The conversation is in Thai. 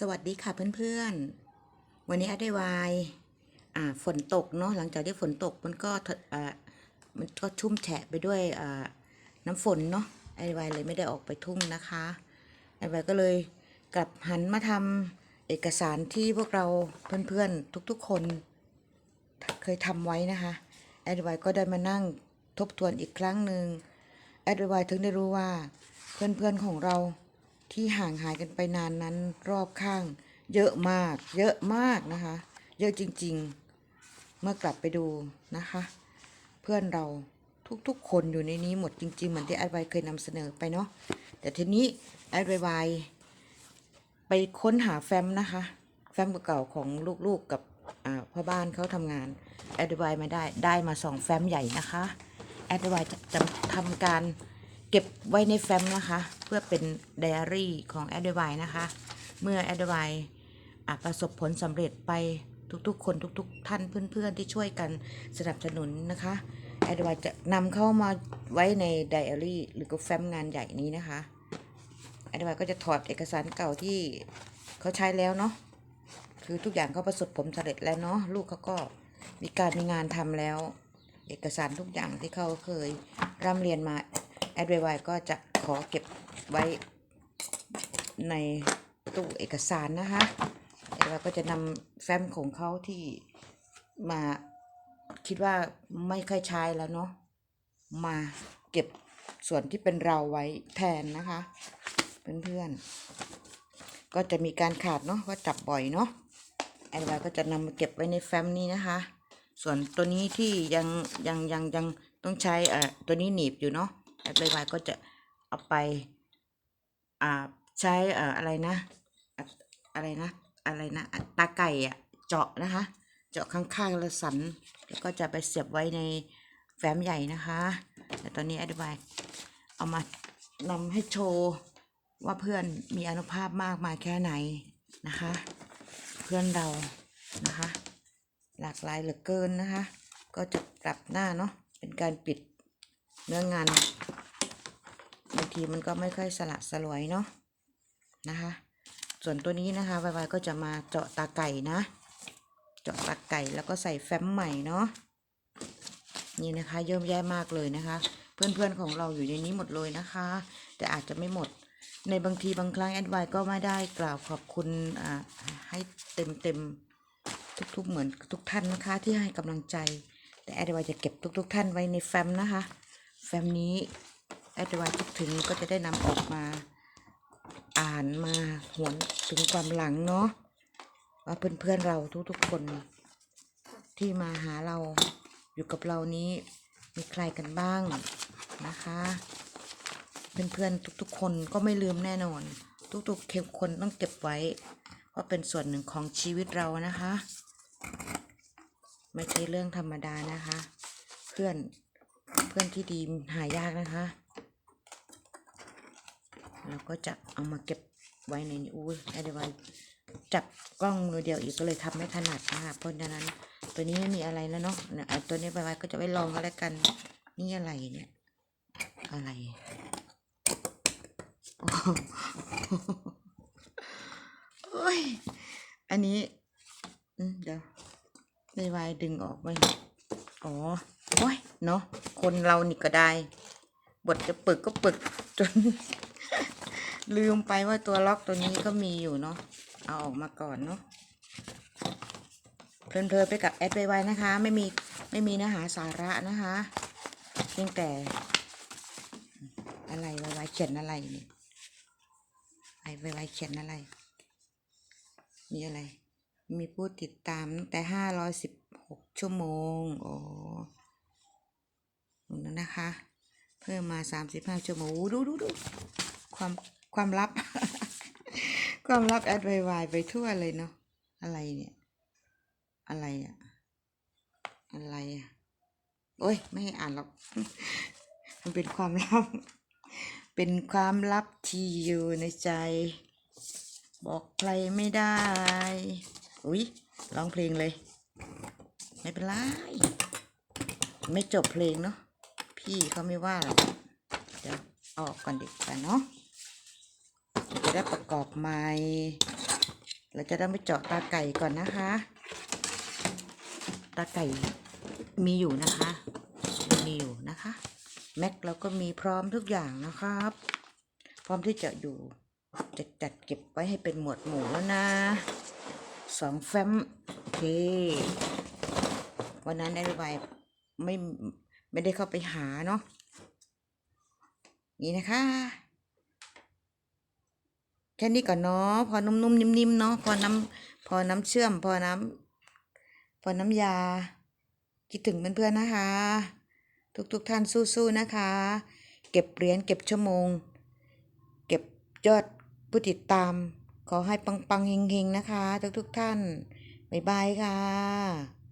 สวัสดีค่ะเพื่อนๆ วันนี้อาได้วายอ่าฝนตกเนาะหลังจากที่ฝนตกมันก็อ่ามันก็ชุ่มแฉะไปด้วยอ่าน้ำฝนเนาะไอวายเลยไม่ได้ออกไปทุ่งนะคะไอวายก็เลยกลับหันมาทำเอกสารที่พวกเราเพื่อนๆทุกๆคนเคยทำไว้นะคะแอดไวก็ได้มานั่งทบทวนอีกครั้งหนึ่งแอดไวถึงได้รู้ว่าเพื่อนๆของเรา ที่ห่างหายกันไปนานนั้นรอบข้าง เยอะมาก เยอะมากนะคะ เยอะจริง ๆ เมื่อกลับไปดูนะคะ เพื่อนเราทุกๆ คนอยู่ในนี้หมดจริง ๆ เหมือนที่แอดไวเคยนำเสนอไปเนาะแต่ทีนี้แอดไวไปค้นหาแฟ้มนะคะ แฟ้มเก่าๆของลูกๆกับพ่อบ้านเขาทำงานแอดไวมาได้ได้มาสองแฟ้มใหญ่นะคะแอดไวจะจะทำการ เก็บไว้ในแฟ้มนะคะ เพื่อเป็นไดอารี่ของแอดไวนะคะ เมื่อแอดไวประสบผลสำเร็จไปทุกๆ คนทุกๆ ท่านเพื่อนๆ ที่ช่วยกันสนับสนุนนะคะแอดไวจะนำเข้ามาไว้ในไดอารี่หรือก็แฟ้มงานใหญ่นี้นะคะแอดไวก็จะถอดเอกสารเก่าที่เขาใช้แล้วเนาะคือทุกอย่างเขาประสบผลสำเร็จแล้วเนาะลูกเขาก็มีการมีงานทำแล้ว เอกสารทุกอย่างที่เขาเคยร่ำเรียนมา แอดไวก็จะขอเก็บไว้ในตู้เอกสารนะคะเราก็จะนำแฟ้มของเขาที่มาคิดว่าไม่ค่อยใช้แล้วเนาะมาเก็บส่วนที่เป็นเราไว้แทนนะคะเพื่อนๆก็จะมีการขาดเนาะว่าจับบ่อยเนาะแอนไวก็จะนำมาเก็บไว้ในแฟ้มนี้นะคะ ส่วนตัวนี้ที่ยังยังยังยังต้องใช้เอ่อตัวนี้หนีบอยู่เนาะ แอนไวก็จะเอาไปอ่าใช้อ่ออะไรนะอะไรนะอะไรนะตาไก่อะเจาะนะคะ เจาะข้างๆแล้วสันแล้วก็จะไปเสียบไว้ในแฟ้มใหญ่นะคะแต่ตอนนี้อธิบายเอามานำให้โชว์ว่าเพื่อนมีอนุภาพมากมายแค่ไหนนะคะ เพื่อนเรานะคะ หลากหลายเหลือเกินนะคะ ก็จะกลับหน้าเนาะเป็นการปิดเนื้องาน ทีมันก็ไม่ค่อยสละสลวยเนาะนะคะ ส่วนตัวนี้นะคะไวๆก็จะมาเจาะตาไก่นะ เจาะตาไก่แล้วก็ใส่แฟ้มใหม่เนาะนี่นะคะเยิ่มแย่มากเลยนะคะ เพื่อนๆของเราอยู่ในนี้หมดเลยนะคะ แต่อาจจะไม่หมดในบางทีบางครั้งแอดไวก็ไม่ได้กล่าวขอบคุณให้เต็มเต็มๆทุกๆเหมือนทุกท่านนะคะ ที่ให้กำลังใจ แต่แอดไวจะเก็บทุก ๆ ท่านไว้ในแฟ้มนะคะ แฟ้มนี้ แอดไวคิดถึงก็จะได้นำออกมา อ่านมาหวนถึงความหลังเนาะว่าเพื่อนๆเราทุกๆคนที่มาหาเราอยู่กับเรานี้มีใครกันบ้างนะคะ เพื่อนๆทุกๆ คนก็ไม่ลืมแน่นอน ทุกๆเก็บคนต้องเก็บไว้ เพราะเป็นส่วนหนึ่งของชีวิตเรานะคะไม่ใช่เรื่องธรรมดานะคะ เพื่อนเพื่อนที่ดีหายากนะคะ เราก็จะเอามาเก็บไว้ในนี้อุ้ยไอเดี๋ยวไว้จับกล้องมือเดียวอีกก็เลยทำไม่ถนัดนะคะเพราะฉะนั้นตัวนี้ไม่มีอะไรแล้วเนาะเนี่ยไอตัวนี้ไปไว้ก็จะไว้ลองก็แล้วกัน นี่อะไรเนี่ย อะไรโอ้โหโอ้ยอันนี้อืมเดี๋ยวไวายดึงออกไปอ๋อโอ้ยเนาะคนเรานี่ก็ได้บทจะปึกก็ปึกจน ลืมไปว่าตัวล็อกตัวนี้ก็มีอยู่เนาะ เอาออกมาก่อนเนาะ เพลินๆไปกับแอดไปไวๆนะคะ ไม่มีไม่มีเนื้อหาสาระนะคะเพียงแต่ อะไรไวๆเขียนอะไรเนี่ยไอไวๆเขียนอะไร มีอะไร มีผู้ติดตามตั้งแต่ห้าร้อยสิบหกชั่วโมง โอ้นั่นนะคะ เพิ่มมาสามสิบห้าชั่วโมงอู้ดูดูดูความ ความลับ ความลับแอดไวไวไปทั่วเลยเนาะอะไรเนี่ย อะไรอะอะไรอะโอ้ย ไม่ให้อ่านหรอก มันเป็นความลับ เป็นความลับที่อยู่ในใจ บอกใครไม่ได้ อุ้ยร้องเพลงเลย ไม่เป็นไร ไม่จบเพลงเนาะพี่เขาไม่ว่าหรอกเดี๋ยวออกก่อนเดีกว่าเนาะ จะได้ประกอบใหม่เราจะต้ไปเจาะตาไก่ก่อนนะคะ ตาไก่มีอยู่นะคะมีอยู่นะคะ แม็กเราก็มีพร้อมทุกอย่างนะครับ พร้อมที่จะอยู่จะจัดเก็บไว้ให้เป็นหมวดหมู่แล้วนะสองแฟ้มโอเควันนั้นได้ระบไม่ไม่ได้เข้าไปหาเนาะนี่นะคะ ค่นี้ก่อนเนาะพอนุ่มๆนิ่มๆเนาะพอน้ำพอน้ำเชื่อม พอน้ำพอน้ำยา คิดถึงเพื่อนๆนะคะ ทุกๆท่านสู้ๆนะคะ เก็บเหรียญเก็บชั่วโมง เก็บยอดผู้ติดตาม ขอให้ปังๆเฮงๆนะคะ ทุกๆท่านบ๊ายบายค่ะ